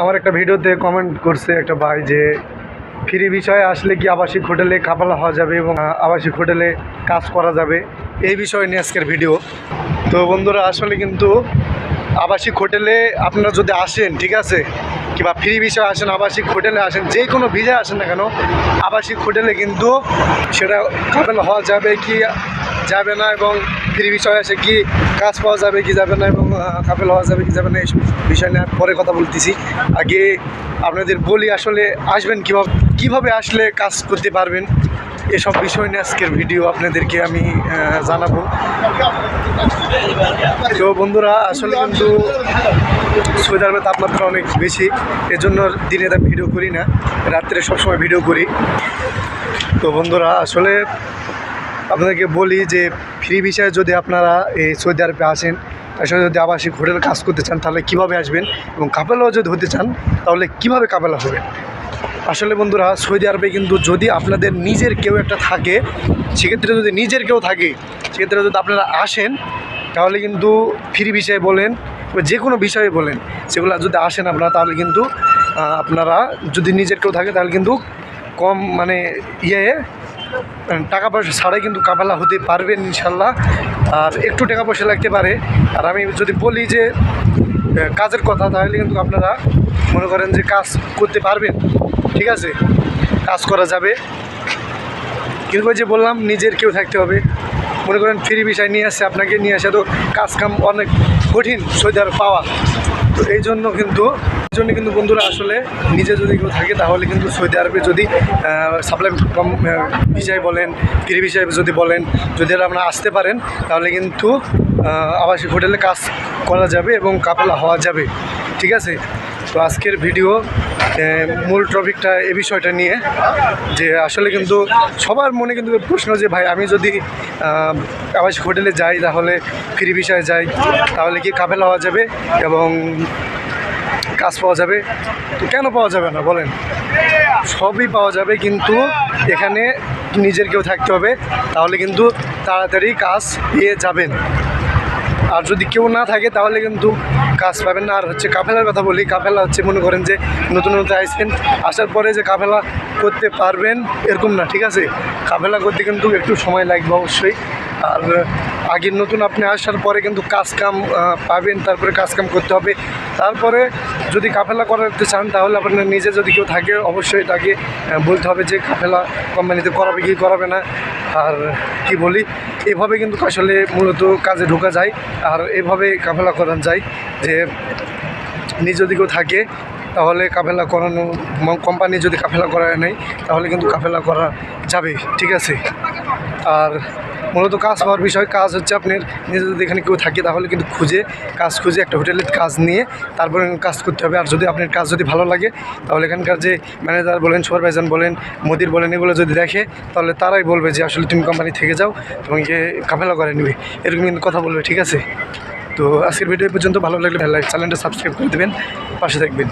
আমার একটা ভিডিওতে কমেন্ট করছে একটা ভাই যে, ফ্রি বিষয়ে আসলে কি আবাসিক হোটেলে কাপালা হওয়া যাবে এবং আবাসিক হোটেলে কাজ করা যাবে? এই বিষয়ে নিয়ে আজকের ভিডিও। তো বন্ধুরা, আসলে কিন্তু আবাসিক হোটেলে আপনারা যদি আসেন, ঠিক আছে? কিংবা ফ্রি বিষয়ে আসেন, আবাসিক হোটেলে আসেন, যে কোনো ভিজায় আসেন না কেন, আবাসিক হোটেলে কিন্তু সেটা কাপালা হওয়া যাবে কি, যাবে না এবং ফ্রি বিষয়ে আসে কি কাজ পাওয়া যাবে কি যাবে না এবং কাপেল হওয়া যাবে কি যাবে না এইসব বিষয় নিয়ে পরে কথা বলতেছি। আগে আপনাদের বলি আসলে আসবেন কীভাবে কীভাবে আসলে কাজ করতে পারবেন, এসব বিষয় নিয়ে আজকের ভিডিও আপনাদেরকে আমি জানাব। তো বন্ধুরা, আসলে কিন্তু সৌদি আরবের তাপমাত্রা অনেক বেশি, এজন্য দিনে ভিডিও করি না, রাত্রে সবসময় ভিডিও করি। তো বন্ধুরা, আসলে আপনাদেরকে বলি যে ফ্রি বিষয়ে যদি আপনারা এই সৌদি আরবে আসেন আসলে যদি আবাসিক হোটেল কাজ করতে চান, তাহলে কীভাবে আসবেন এবং কাপেলাও যদি হতে চান, তাহলে কীভাবে কাপেলা হবে আসলে বন্ধুরা, সৌদি আরবে কিন্তু যদি আপনাদের নিজের কেউ একটা থাকে, সেক্ষেত্রে যদি নিজের কেউ থাকে, সেক্ষেত্রে যদি আপনারা আসেন, তাহলে কিন্তু ফ্রি বিষয়ে বলেন বা যে কোনো বিষয়ে বলেন, সেগুলো যদি আসেন আপনারা, তাহলে কিন্তু আপনারা যদি নিজের কেউ থাকে, তাহলে কিন্তু কম মানে ইয়ে টাকা পয়সা ছাড়াই কিন্তু কাফেলা হতে পারবেন ইনশাল্লাহ। আর একটু টাকা পয়সা লাগতে পারে। আর আমি যদি বলি যে কাজের কথা, তাহলে কিন্তু আপনারা মনে করেন যে কাজ করতে পারবেন। ঠিক আছে? কাজ করা যাবে। কিন্তু যে বললাম, নিজের কেউ থাকতে হবে। মনে করেন ফ্রি বিষয় নিয়ে আসছে আপনাকে নিয়ে আসে, তো কাজ কাম অনেক কঠিন সৌদি আরব পাওয়া। তো এই জন্য কিন্তু জন্য কিন্তু বন্ধুরা আসলে নিজে যদি কেউ থাকে, তাহলে কিন্তু সৌদি আরবে যদি সাপ্লাই কম বিষয় বলেন ফ্রি বিষয় যদি বলেন, যদি আপনারা আসতে পারেন, তাহলে কিন্তু আবাসিক হোটেলে কাজ করা যাবে এবং কাপলা হওয়া যাবে। ঠিক আছে? তো আজকের ভিডিও মূল টপিকটা এ বিষয়টা নিয়ে, যে আসলে কিন্তু সবার মনে কিন্তু প্রশ্ন যে, ভাই, আমি যদি আবাসিক হোটেলে যাই, তাহলে ফ্রি বিষয়ে যাই, তাহলে কি কাপেলা হওয়া যাবে এবং কাজ পাওয়া যাবে। তো কেন পাওয়া যাবে না? বলেন। সবই পাওয়া যাবে কিন্তু এখানে নিজের কেউ থাকতে হবে। তাহলে কিন্তু তাড়াতাড়ি কাজ পেয়ে যাবেন। আর যদি কেউ না থাকে, তাহলে কিন্তু কাজ পাবেন না। আর হচ্ছে কাফেলার কথা বলি, কাফেলা হচ্ছে মনে করেন যে নতুন নতুন আইসেন। আসার পরে যে কাফেলা করতে পারবেন, এরকম না, ঠিক আছে? কাফেলা করতে কিন্তু একটু সময় লাগবে অবশ্যই। আর আগের নতুন আপনি আসার পরে কিন্তু কাজ কাম পাবেন, তারপরে কাজ কাম করতে হবে। তারপরে যদি কাফেলা করাতে চান, তাহলে আপনার নিজে যদি কেউ থাকে, অবশ্যই তাকে বলতে হবে যে কাফেলা কোম্পানিতে করাবে কি করাবে না। আর কি বলি, এভাবে কিন্তু আসলে মূলত কাজে ঢোকা যায়। আর এভাবে কাফেলা করানো যায় যে, নিজ যদি কেউ থাকে, তাহলে কাফেলা করানো, কোম্পানি যদি কাফেলা করায় নেয় তাহলে কিন্তু কাফেলা করা যাবে, ঠিক আছে? আর মূলত কাজ হওয়ার বিষয়, কাজ হচ্ছে আপনার নিজে যদি এখানে কেউ থাকে তাহলে কিন্তু খুঁজে, কাজ খুঁজে একটা হোটেলের কাজ নিয়ে তারপরে কাজ করতে হবে। আর যদি আপনার কাজ যদি ভালো লাগে, তাহলে এখানকার যে ম্যানেজার বলেন সুপারভাইজার বলেন মোদির বলেন, এগুলো যদি দেখে, তাহলে তারাই বলবে যে আসলে তুমি কোম্পানি থেকে যাও তোমাকে কাফেলা করে নেবে। এরকম কিন্তু কথা বলবে, ঠিক আছে? তো আজকের ভিডিও পর্যন্ত। ভালো লাগলে লাগে চ্যানেলটা সাবস্ক্রাইব করে দেবেন, পাশে থাকবেন।